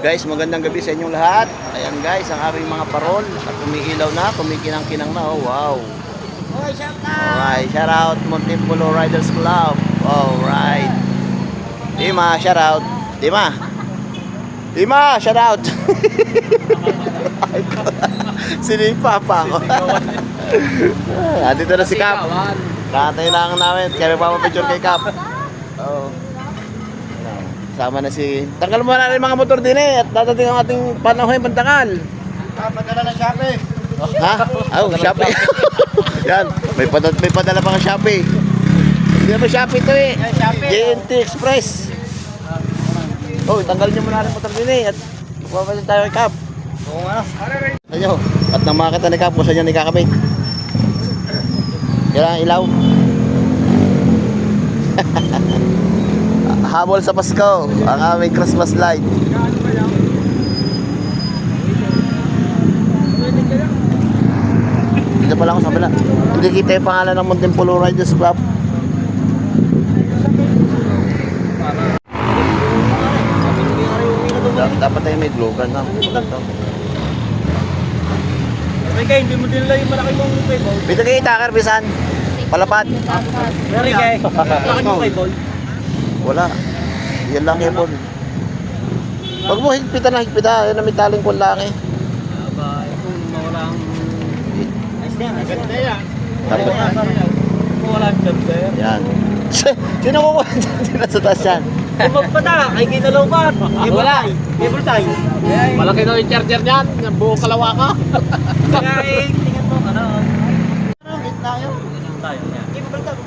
Guys, magandang gabi sa inyong lahat. Ayan guys, ang aming mga parol at umiilaw na, kumikinang-kinang na. Oh, wow. Alright, shout out Montipulo Riders Club. Alright. Dima, shout out. Dima. Dima, shout out. Sinipa pa ako. ah, dito na si Cap. Kakatay lang namin. Kaya magpapapicture kay Cap. Oo. Sama na si... Tanggal mo na rin mga motor din eh. At dadating ang ating panahon pantakal. Padala ng Shopee. Ha? Oh, Shopee. Yan. May padala, may padala pa ng Shopee. Hindi naman Shopee to eh. JNT Express. Oh, tanggal niyo muna rin motor din eh. At magpapasin tayo kay Cap. Oo nga. Ano? At nang makita ni Cap kung saan niya nikakabit. Kailangan ilaw. Habol sa Pasko, ang aming Christmas light. Dito pala ako sa kabila. Hindi kita yung pangalan ng Montipulo Riders Club. Da- dapat tayo may glogan na. Maganda. May kayo, hindi mo din lang yung malaki mong payball. Bito kayo itakar, bisan. Palapad. May kayo, malaki mong payball. Wala. Yan lang yung ball. Huwag mo higpitan na higpitan. Yan ang may taling kung lang eh. Aba, kung mawalang... Ayos na yan, na yan. Dapat. Kung walang job sir. Yan. Sino ko Sino sa taas yan? Kung magpata, ay kinalaw pa. Tie. Cable tie. Malaki daw yung charger niyan, yung buong kalawa ka. Kaya eh, tingnan mo, ano. Ano, yun. Tayo, yan. Cable tie.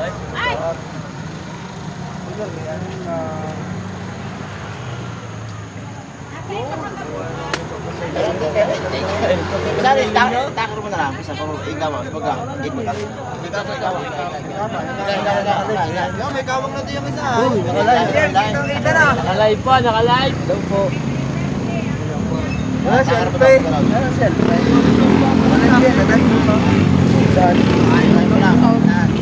Ay! Sari, takar mo na lang. Bisa ko, ikaw, ikaw, ikaw. Ikaw, ikaw. May kawang na yung isa. Nakalive. Pa, naka-live. Daw po. Ah, selfie. Ano, selfie? Ano yan? Saan? Ay, ano lang.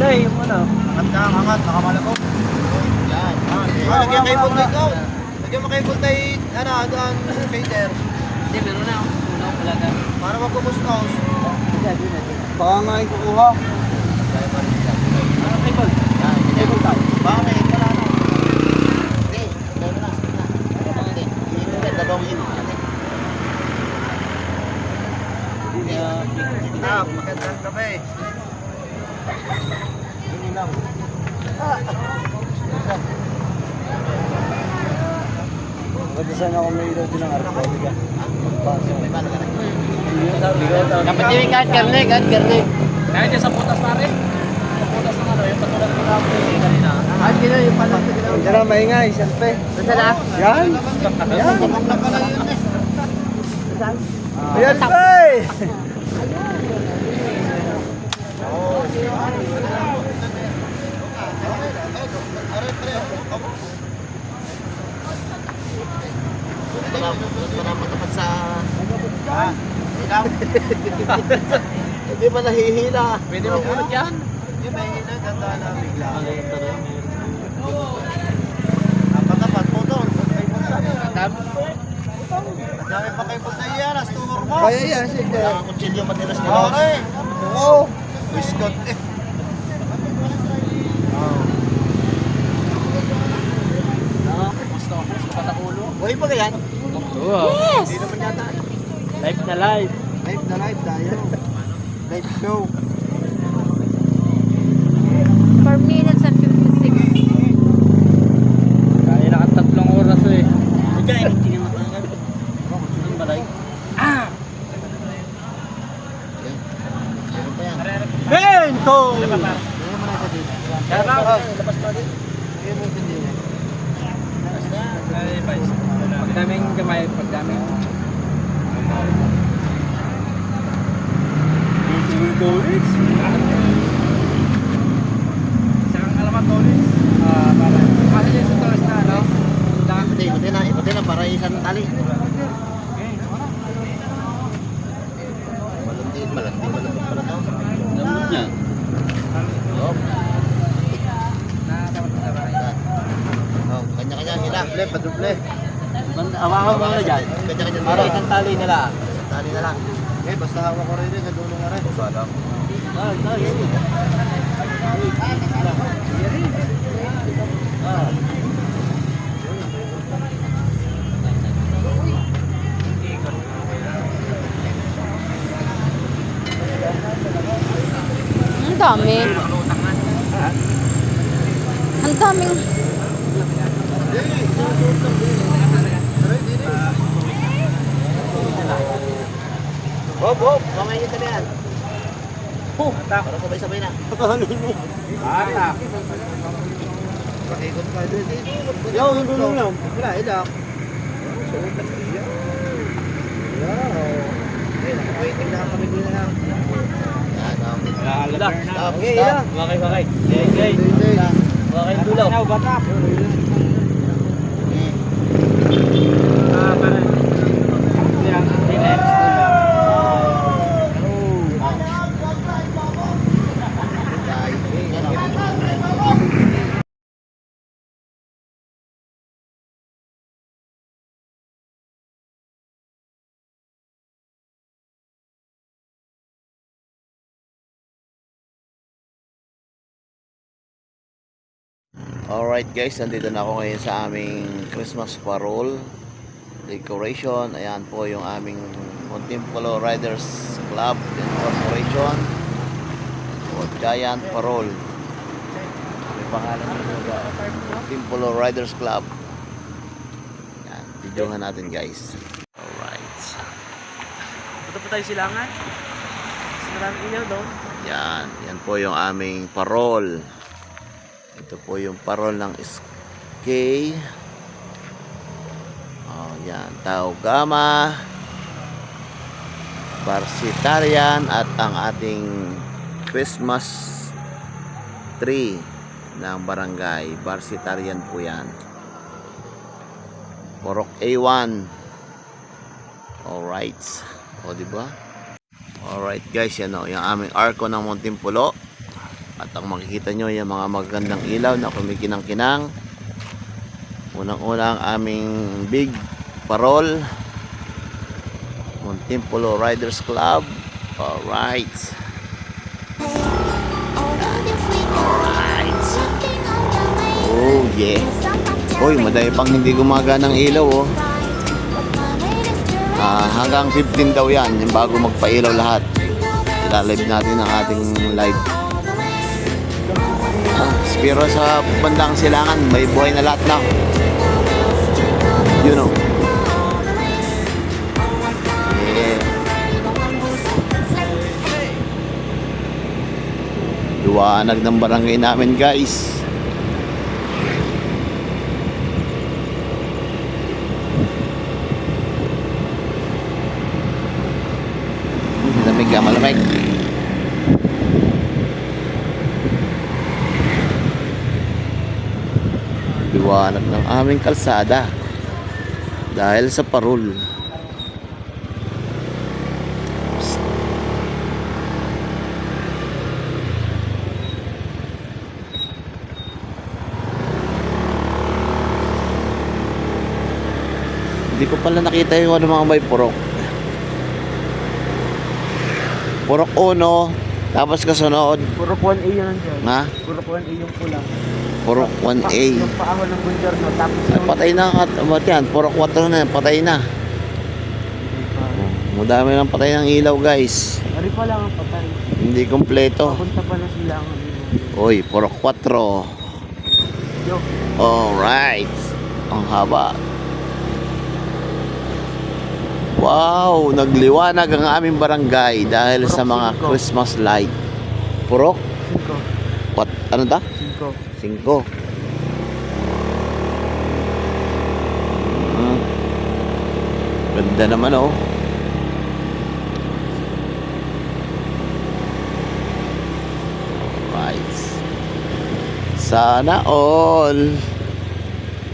Tay, yung ano? Angat na, angat, nakamalako. Yan. Ah, lagyan kayo po ikaw. Lagyan mo kayo po tayo, ano, doon, shader. Hindi, meron na. Una ko pala na. Para magkumustos. Baka nga yung kukuha. Ano, cable? Yan, cable tayo. Bakit? Wala na. Hindi, dalawa na. Hindi, hindi, dalawang in. Ah, magandang gabi. Pwede sana ako may ilaw din ng arkotika. May paano ka na? Dapat yung kahit karne, kahit karne. Kahit yung sa putas pare. Sa putas ng ano, yung patulad ng ako yung kanina. Ah, gina yung pala. Hindi na maingay, selfie. Masala? Yan! Yan! Ayan, bay! Ito na, ito na matapat sa... Ah, ilaw. Hindi pa nahihila. Pwede mapulot yan. Hindi, mahihila. Ganda na bigla. Napatapat po doon. Ang dami pa kayo punta yan. As tumor mo. Kaya yan, sige. Kailangan kutsilyo matilas nila. Okay. Oo! Biskot eh. Gusto ko, gusto ka ulo. Buhay pa ganyan? Oo. Hindi naman yata. Live na live. Live na live tayo. Live show. 4 minutes and 56. Kaya na tatlong oras eh. Ika, hindi nga matanggal. Ang balay. Meron pa yan. Bento! Meron mo na isa dito. Kaya ba? Labas pa din. Meron mo din din. Pag daming gamay, pag daming... Doris? Isang alamat Doris? Ah, para. Kasi yung sa Doris na, no? Ikutin, ikutin na. Ikutin na para isang tali. Malandi, malandi, malandi pala to. Lambot niya. Oh, Na dapat na oh, kanya-kanya hila. Duble. Hawakan mo na dyan. Kanya-kanya Para isang tali nila. Tali na lang. Okay, basta hawak ko rin. Kadulo nga rin. Basta Ah, tali. Ah. Ang dami. Ang daming... Bob, Bob, kamay niyo na yan. Oh, para sabay-sabay na. Bata. Pakikot ka doon. Yo, hindi mo lang. Wala, ilak. Sukat niya. Wow. Okay, waiting lang kami din na. Stop, Okay, stop. Okay, okay. Okay, okay. Okay, tulong. Ano, bata? Ah, Alright guys, nandito na ako ngayon sa aming Christmas parol decoration. Ayan po yung aming Montimpolo Riders Club Incorporation o Giant Parol. May pangalan nito ba? Montimpolo Riders Club. Ayan, videohan natin guys. Alright. Punta po tayo silangan. Mas maraming ilaw doon. Yan, yan po yung aming parol. Ito po yung parol ng SK. Oh, yan, Tau Gama, Barsitarian at ang ating Christmas tree ng barangay. Barsitarian po yan. Porok A1. Alright. O, di ba? Alright guys, yan o, yung aming arko ng Montimpulo. At ang makikita nyo, yung mga magagandang ilaw na kumikinang-kinang. Unang-una ang aming big parol. Montimpulo Riders Club. Alright. Alright. Oh yeah. Uy, madami pang hindi gumagana ng ilaw oh. Ah, hanggang 15 daw yan, yung bago magpailaw lahat. Ilalive natin ang ating live. Ah, pero sa bandang silangan, may buhay na lahat na. You know. Yeah. Luwanag ng barangay namin guys. Malamig ka, malamig. Liwanag ng aming kalsada dahil sa parol. Psst. Hindi ko pala nakita yung ano mga may purok. Purok uno, tapos kasunod, Puro 1A yun nandiyan. nga, Puro 1A yung pula. Purok 1A. Yung paahon ng Bunjarno. Tapos Ay, patay na at ba't yan? Purok 4 na yan, patay na. Madami ng patay ng ilaw guys. Ari pa lang ang patay. Hindi kompleto. Punta pa na silangan. Uy, purok 4. Yo. Alright. Ang haba. Wow, nagliwanag ang aming barangay dahil sa mga Purok Christmas light. Purok? 5. What? Ano da? 5. 5. Hmm. Ganda naman oh. Right. Sana all.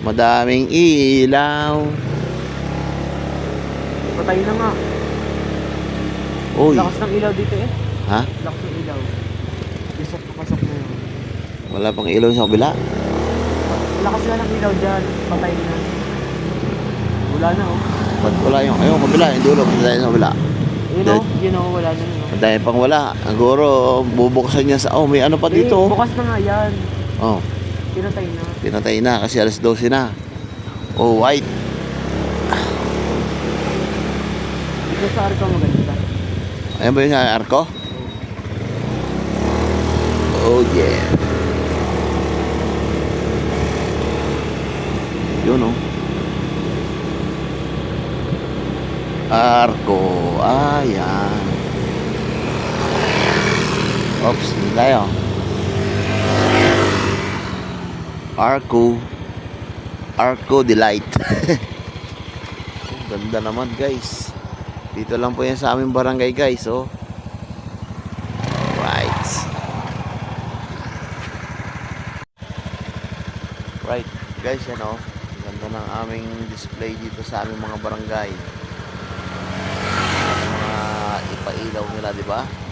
Madaming ilaw. Patay na nga. Uy, Lakas ng ilaw dito eh. ha? Lakas ng ilaw. Isok papasok na yun. Wala pang ilaw sa kabila. Lakas na ng ilaw dyan. Patay na. Wala na oh. Ba't wala yung, ayun, kabila, yung dulo, punta tayo sa kabila. Yun oh, yun oh, wala na yun. Ang dami pang wala. Siguro, bubuksan niya sa, oh, may ano pa dito. Eh, oh. bukas na nga yan. Oh, Pinatay na. pinatay na kasi alas 12 na. Oh, white. Dito sa Arco maganda. Ayan ba yung arko? Oh, yeah. Yun, oh. Arko. Ayan. Oops, hindi tayo. Arco. Arco Delight. Ganda naman, guys. Dito lang po yan sa aming barangay, guys, oh. Right. Right, guys, yan, oh. Ng aming display dito sa aming mga barangay. Ang mga ipailaw nila, di ba?